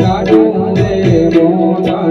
રાડુ રે મોડા